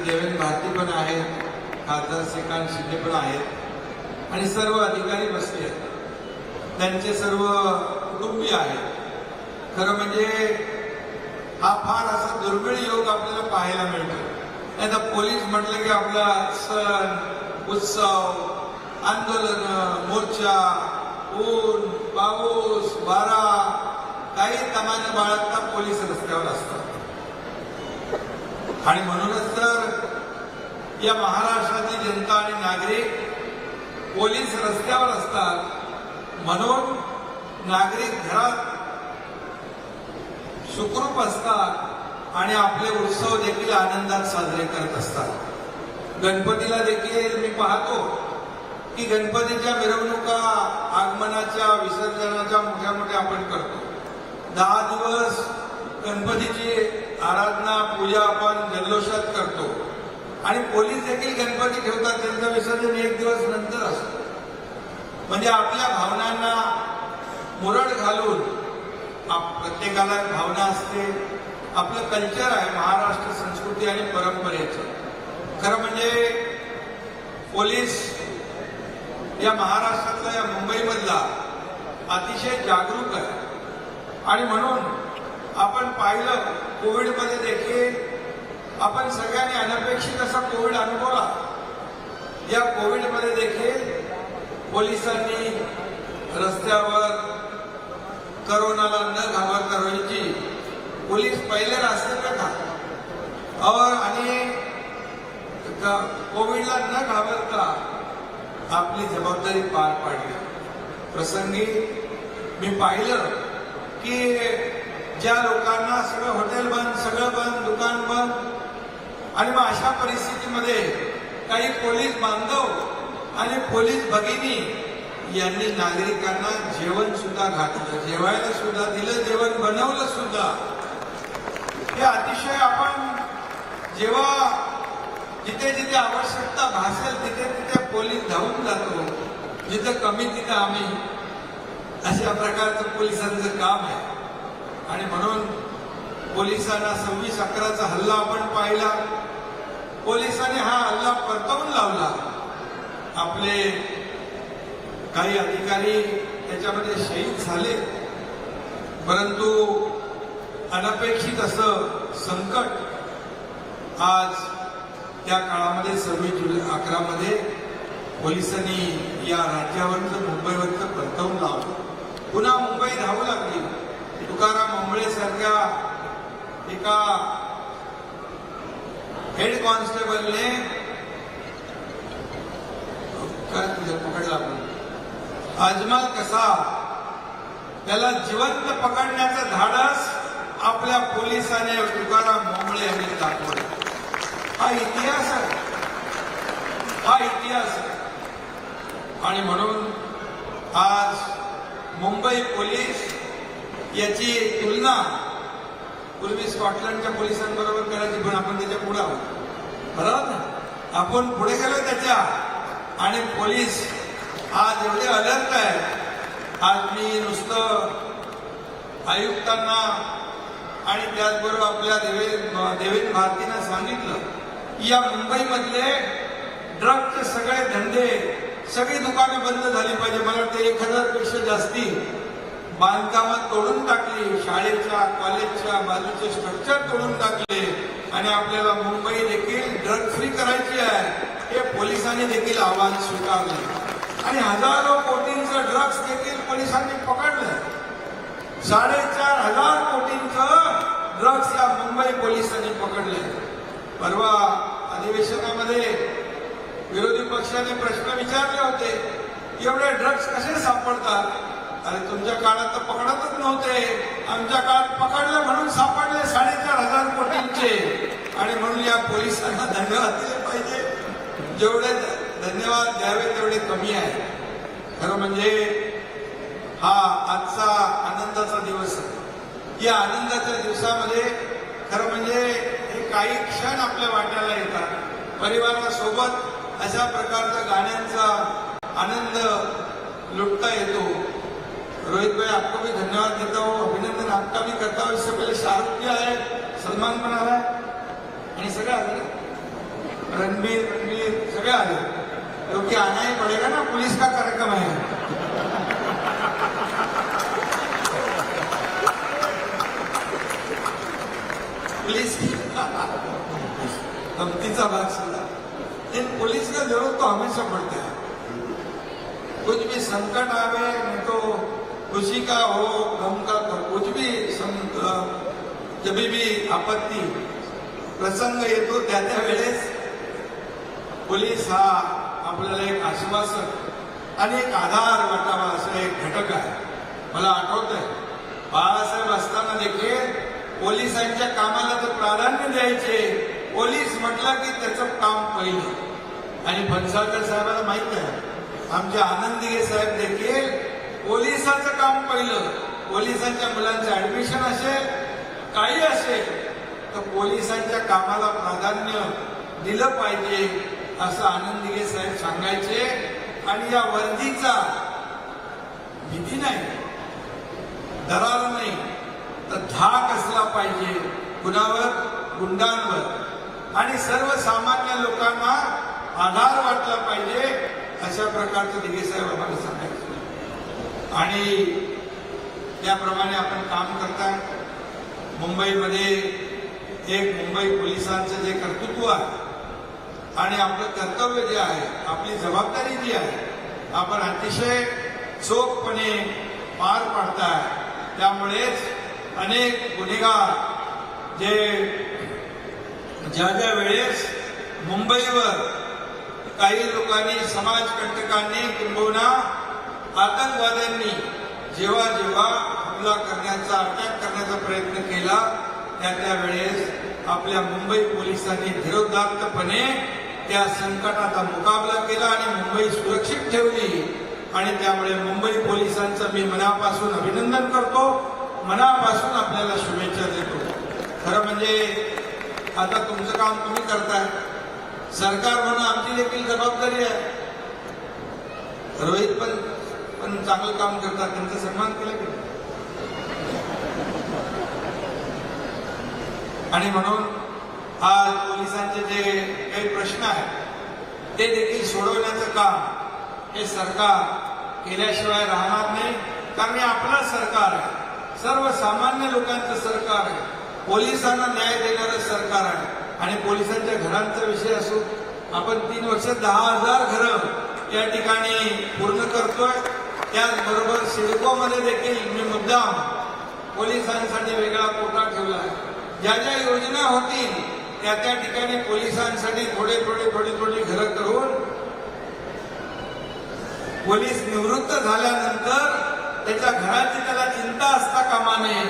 श्री देवेंद्र भारती पण आहेत खासदार श्रीकांत शिंदे पण आहेत आणि सर्व अधिकारी बसले आहेत. त्यांचे सर्व कुटुंबीय आहेत. खरं म्हणजे हा फार असा दुर्मिळ योग आपल्याला पाहायला मिळतो नाही तर पोलीस म्हटलं की आपला सण उत्सव आंदोलन मोर्चा ऊन पाऊस वारा काही तमाने बाळगता पोलीस रस्त्यावर असतात. आणि म्हणूनच तर या महाराष्ट्रातील जनता आणि नागरिक पोलीस रस्त्यावर असतात. म्हणून नागरिक घरात सुखरूप असतात आणि आपले उत्सव देखील आनंदात साजरे करत असतात. गणपतीला देखील मी पाहतो की गणपतीच्या मिरवणुका आगमनाच्या विसर्जनाच्या मोठ्या मोठ्या आपण करतो. दहा दिवस गणपतीची आराधना पूजा आपण जल्लोषात करतो. आणि पोलीस देखील गणपती ठेवतात त्यांचं विसर्जन एक दिवस नंतर असतो. म्हणजे आपल्या भावनांना मुरड घालून आप- प्रत्येकाला भावना असते. आपलं कल्चर आहे महाराष्ट्र संस्कृती आणि परंपरेचं. खरं म्हणजे पोलीस या महाराष्ट्रातला या मुंबईमधला अतिशय जागरूक आहे. आणि म्हणून आपण पाहिलं कोविडमध्ये देखील आपण सगळ्यांनी अनपेक्षित असा कोविड अनुभवला. या कोविडमध्ये देखील पोलिसांनी रस्त्यावर करोनाला न घाबरता रोजीची पोलीस पहिले रास्ते का? और आणि कोविडला न घाबरता आपली जबाबदारी पार पाडली. प्रसंगी मी पाहिलं की ज्या लोकांना सगळं हॉटेल बंद सगळं बंद दुकान बंद आणि मग अशा परिस्थितीमध्ये काही पोलीस बांधव आणि पोलीस भगिनी यांनी नागरिकांना जेवण सुद्धा घातलं जेवायला सुद्धा दिलं जेवण बनवलं सुद्धा. हे अतिशय आपण जेव्हा जिथे जिथे आवश्यकता भासेल तिथे तिथे पोलीस धावून जातो. जिथं कमी तिथं आम्ही. अशा प्रकारचं पोलिसांचं काम आहे. आणि म्हणून पोलिसांना सव्वीस अकराचा हल्ला आपण पाहिला. पोलिसांनी हा हल्ला परतवून लावला. आपले काही अधिकारी त्याच्यामध्ये शहीद झाले. परंतु अनपेक्षित असं संकट आज त्या काळामध्ये सव्वीस जुलै अकरामध्ये पोलिसांनी या राज्यावरचं मुंबईवरचं परतवून लावलं. पुन्हा मुंबई धावू लागली. तुकाराम मुंबळे सारख्या एका हेड कॉन्स्टेबलने काय पकडला आपण अजमल कसा त्याला जिवंत पकडण्याचं धाडस आपल्या पोलिसाने तुकाराम मोंबळे यांनी दाखवलं. हा इतिहास आहे. हा इतिहास आहे. आणि म्हणून आज मुंबई पोलीस याची तुलना पूर्वी स्कॉटलंडच्या पोलिसांबरोबर करायची पण आपण त्याच्या पुढे आहोत. बरोबर आपण पुढे गेलो त्याच्या आणि पोलीस आज एवढे अलर्ट आहे आज मी नुसतं आयुक्तांना आणि त्याचबरोबर आपल्या देवे देवेंद्र भारतीनं सांगितलं की या मुंबईमधले ड्रगचे सगळे धंदे सगळी दुकाने बंद झाली पाहिजे. मला वाटतं एक हजारपेक्षा जास्ती बांधकामात तोडून टाकली शाळेच्या कॉलेजच्या बाजूचे स्ट्रक्चर तोडून टाकले आणि आपल्याला मुंबई देखील ड्रग फ्री करायची आहे हे पोलिसांनी देखील आव्हान स्वीकारले. आणि हजारो कोटींचं ड्रग्स देखील पोलिसांनी पकडलं. साडेचार हजार कोटींचं ड्रग्स या मुंबई पोलिसांनी पकडले. परवा अधिवेशनामध्ये विरोधी पक्षाने प्रश्न विचारले होते एवढे ड्रग्स कसे सापडतात? अरे तुमच्या काळात तर पकडतच नव्हते. आमच्या काळात पकडलं म्हणून सापडले साडेचार हजार कोटींचे. आणि म्हणून या पोलिसांना धन्यवाद दिले पाहिजे. जेवढे धन्यवाद द्यावे तेवढे कमी आहे. खरं म्हणजे हा आजचा आनंदाचा दिवस आहे. या आनंदाच्या दिवसामध्ये खरं म्हणजे हे काही क्षण आपल्या वाट्याला येतात. परिवारासोबत अशा प्रकारचा गाण्यांचा आनंद लुटता येतो. रोहित भाई आपको भी धन्यवाद देता हूँ। अभिनंदन आपका भी करता हूँ। इससे पहले शाहरुख भी आए सलमान पण आला आणि सगळं आलं रणबीर रणबीर सगळे आले क्योंकि आना ही पड़ेगा ना पुलिस का कार्यक्रम है। पुलिस गमतीचा भाग सुद्धा। इन पुलिस का जरूरत तो हमेशा पड़ता है। कुछ भी संकट आवे नहीं तो खुशी का हो गम का हो, कुछ भी जब भी आपत्ती। प्रसंग येतो त्या त्या वेळेस पोलीस हा आपल्याला एक आश्वासक आणि एक आधार वाटावा असा एक घटक आहे. मला आठवत आहे बाळासाहेब असताना देखील पोलिसांच्या कामाला तर प्राधान्य द्यायचे. पोलीस म्हटलं की त्याचं काम पहिलं. आणि फणसाळकर साहेबांना माहीत आहे आमचे आनंद साहेब देखील पोलिसांचं काम पहिलं. पोलिसांच्या मुलांचं ऍडमिशन असेल काही असेल तर पोलिसांच्या कामाला प्राधान्य दिलं पाहिजे असं आनंद साहेब सांगायचे. आणि या वर्दीचा भीती नाही दरार नाही तर धाक असला पाहिजे कुणावर? गुंडांवर. आणि सर्वसामान्य लोकांना आधार वाटला पाहिजे अशा प्रकारचं दिघे साहेब आम्हाला सांगायचं. आणि त्याप्रमाणे आपण काम करताय. मुंबईमध्ये एक मुंबई पोलिसांचं जे कर्तृत्व आहे आणि आपलं कर्तव्य जे आहे आपली जबाबदारी जी आहे आपण अतिशय चोखपणे पार पाडताय. त्यामुळेच अनेक गुन्हेगार जे ज्या ज्या वेळेस मुंबईवर काही लोकांनी समाजकंटकांनी किंबहुना आतंकवाद्यांनी जेव्हा जेव्हा हमला करण्याचा अटॅक करण्याचा प्रयत्न केला त्या त्या वेळेस आपल्या मुंबई पोलिसांनी धीरोदात्तपणे त्या संकटाचा मुकाबला केला आणि मुंबई सुरक्षित ठेवली. आणि त्यामुळे मुंबई पोलिसांचं मी मनापासून अभिनंदन करतो. मनापासून आपल्याला शुभेच्छा देतो. खरं म्हणजे आता तुमचं काम तुम्ही करताय. सरकार म्हणून आमची देखील जबाबदारी आहे. रोहित पण पण चांगलं काम करतात त्यांचा सन्मान केला की आणि म्हणून आज पोलिसांचे जे काही प्रश्न आहेत ते देखील सोडवण्याचं काम हे सरकार केल्याशिवाय राहणार नाही. कारण हे आपलं सरकार आहे. सर्वसामान्य लोकांचं सरकार आहे. पोलिसांना न्याय देणारं सरकार आहे. आणि पोलिसांच्या घरांचा विषय असो आपण तीन वर्ष दहा हजार घरं या ठिकाणी पूर्ण करतोय. त्याचबरोबर सिडकोमध्ये देखील मी मुद्दाम पोलिसांसाठी वेगळा कोटा ठेवला आहे. ज्या ज्या योजना होतील त्या त्या ठिकाणी पोलिसांसाठी थोडे थोडे थोडी थोडी घरं करून पोलीस निवृत्त झाल्यानंतर त्याच्या घराची त्याला चिंता असता कामा नये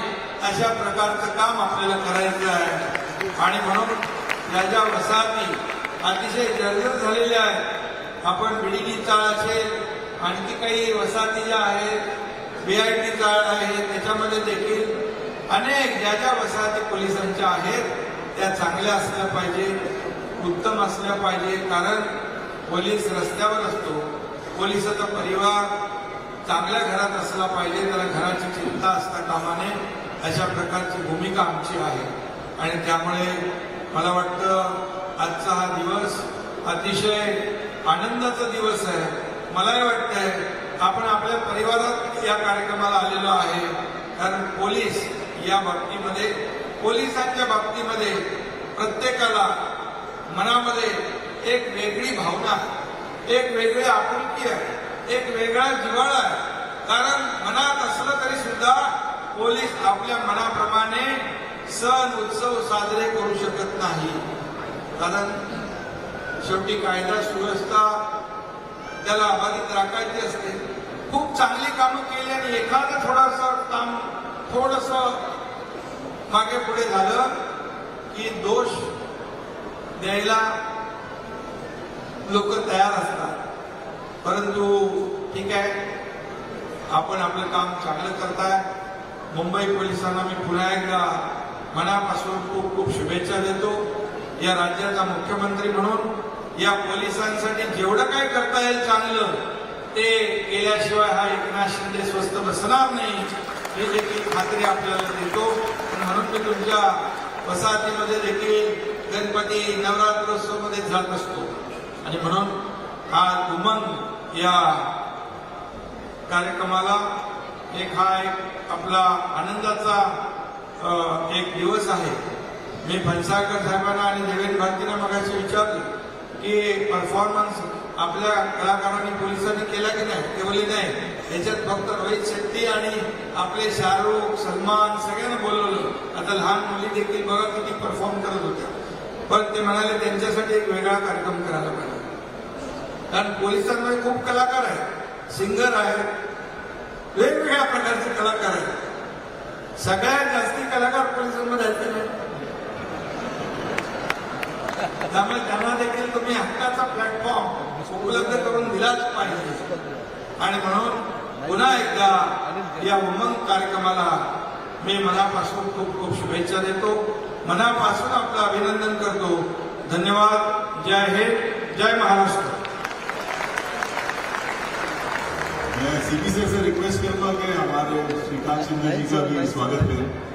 अशा प्रकारचं काम आपल्याला करायचं आहे. आणि म्हणून ज्या ज्या वसाहती अतिशय जर्जर झालेल्या आहेत आपण बिडिगी चाळ असेल आणखी काही वसाहती ज्या आहेत बी आय टी कार्ड आहे त्याच्यामध्ये देखील अनेक ज्या ज्या वसाहती पोलिसांच्या आहेत त्या चांगल्या असल्या पाहिजे उत्तम असल्या पाहिजे. कारण पोलीस रस्त्यावर असतो. पोलिसाचा परिवार चांगल्या घरात असला पाहिजे त्याला घराची चिंता असता कामा नये अशा प्रकारची भूमिका आमची आहे. आणि त्यामुळे मला वाटतं आजचा हा दिवस अतिशय आनंदाचा दिवस आहे. मलाही वाटतंय आपण आपल्या परिवारात या कार्यक्रमाला आलेलो आहे. कारण पोलीस या बाबतीमध्ये पोलिसांच्या बाबतीमध्ये प्रत्येकाला मनामध्ये एक वेगळी भावना आहे, एक वेगळी आपुलकी आहे. एक वेगळा जिवाळा आहे. कारण मनात असलं तरी सुद्धा पोलीस आपल्या मनाप्रमाणे सण उत्सव साजरे करू शकत नाही. कारण शेवटी कायदा सुव्यवस्था त्याला अबाधित राखायची असते. खूप चांगली कामं केली आणि एखादं थोडंसं काम थोडस मागे पुढे झालं की दोष द्यायला लोक तयार असतात. परंतु ठीक आहे आपण आपलं काम चांगलं करताय. मुंबई पोलिसांना मी पुन्हा एकदा मनापासून खूप खूप शुभेच्छा देतो. या राज्याचा मुख्यमंत्री म्हणून या पोलिसांसाठी जेवढं काय करता येईल चांगलं ते केल्याशिवाय हा एकनाथ शिंदे स्वस्त बसणार नाही. हे देखील खात्री आपल्याला देतो. म्हणून मी तुमच्या वसाहतीमध्ये देखील गणपती नवरात्रोत्सवमध्ये जात असतो. आणि म्हणून हा उमंग या कार्यक्रमाला एक हा एक आपला आनंदाचा एक दिवस आहे. मी फणसाळकर साहेबांना आणि देवेंद्र भारतींना मगाशी विचारले की परफॉर्मन्स आपल्या कलाकारांनी पोलिसांनी केला की नाही ते बोलले नाही. याच्यात फक्त रोहित शेट्टी आणि आपले शाहरुख सलमान सगळ्यांना बोलवलं. आता लहान मुली देखील बघा किती परफॉर्म करत होत्या. पण ते म्हणाले त्यांच्यासाठी एक वेगळा कार्यक्रम करायला पाहिजे. कारण पोलिसांमध्ये खूप कलाकार आहेत. सिंगर आहेत. वेगवेगळ्या प्रकारचे कलाकार आहेत. सगळ्यात जास्ती कलाकार पोलिसांमध्ये आहेत नाही? त्यामुळे त्यांना देखील तुम्ही हक्काचा प्लॅटफॉर्म उपलब्ध करून दिलाच पाहिजे. आणि म्हणून पुन्हा एकदा या उमंग कार्यक्रमाला मी मनापासून खूप खूप शुभेच्छा देतो. मनापासून आपलं अभिनंदन करतो. धन्यवाद. जय हिंद. जय महाराष्ट्र. मैं सीपी से रिक्वेस्ट करूंगा कि हमारे श्रीकांत सिंह जी का भी स्वागत करें।